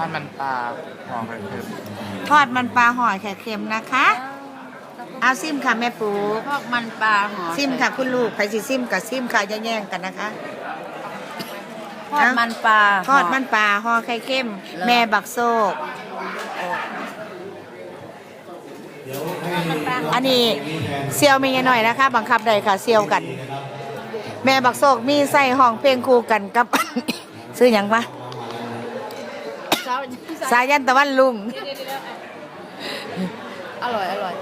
ปลาห่อไข่เค็มทอดมันปลาห่อไข่เค็มนะคะ เอาซิมค่ะแม่ปูทอดมันปลาหอซิมค่ะคุณลูกใครสิซิมกับซิมค่ะอย่าแย่งกันนะคะ ทอดมันปลาทอดมันปลาห่อไข่เค็ม แม่บักโซกอันนี้เซียวมีหน่อยนะคะ บังคับได้ค่ะเซียวกัน แม่บักโซกมีใส่ห้องเพลงคู่กันกับ ซื้อหยังปะ สายันตะวันลุง อร่อยอร่อย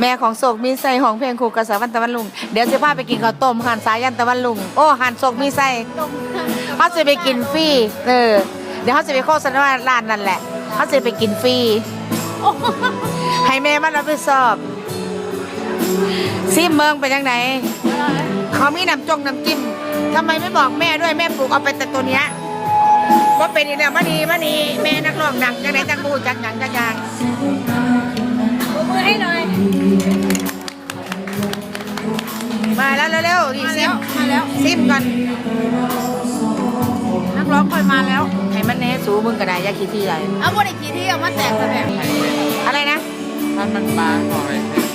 แม่ของโศกมีใส่ห้องเพลงคู่กับสายันตะวันลุง เดี๋ยวจะพาไปกินข้าวต้มหันสายันตะวันลุง โอ้หันโศกมีใส่เขาจะไปกินฟรีเออเดี๋ยวเขาจะไปโฆษณาร้านนั่นแหละเขาจะไปกินฟรีให้แม่มันรับผิดชอบซิมเมืองเป็นยังไงเขามีน้ำจงน้ำจิ้มทำไมไม่บอกแม่ด้วยแม่ปลูกเอาไปแต่ตัวเนี้ย ว่าเป็นอีกแล้วมานีมานีแม่นักร้องดังจังไหนจังบูจังหยังจังหยังมือให้หน่อย มาแล้วเร็วๆดิซิมมาแล้ว ซิมก่อนนักร้องคอยมาแล้ว ให้มันแน่สูมึงกระไดยาขี้ที่ใหญ่เอาบริกี่ที่เอามาแตกซะแบบอะไรนะทอดมันปลาห่อไข่เค็ม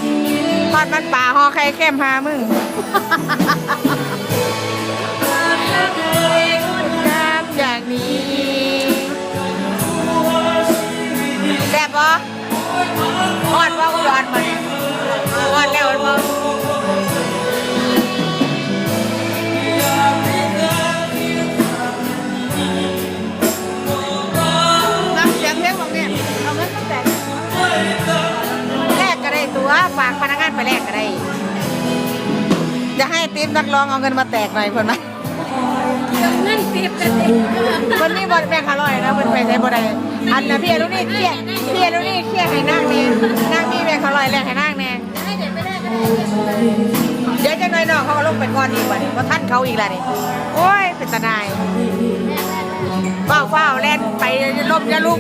ทอดมันป่าห่อไข่เข้มหามึง อดว่าอุดรมาทอดแล้วมันบ่น้ำเสียงเพลงของเนี่ยเอาเงินมาแตกแลกก็ได้ตัวฝากพนักงานไปแลกก็ได้ จะให้ติ๊บนักร้องเอาเงินมาแตกหน่อยคนไหมเงินติดกันเองคนนี้บอลแบงค์อร่อยนะคน ได้บ่ได้อันนะพี่อรุนี่เครียดพี่อรุนี่เครียดให้นั่งเนี่ยนั่งมีแม่เขาลอยแรงให้นั่งเนี่ยให้เด็กไม่ได้ก็ได้เดี๋ยวจะน้อยน้องเขาก็ลงไปก่อนอีกว่านี่ว่าท่านเขาอีกแล้วนี่โอ้ยเป็นตานายเฝ้าเฝ้าแล่นไปลบจะลุก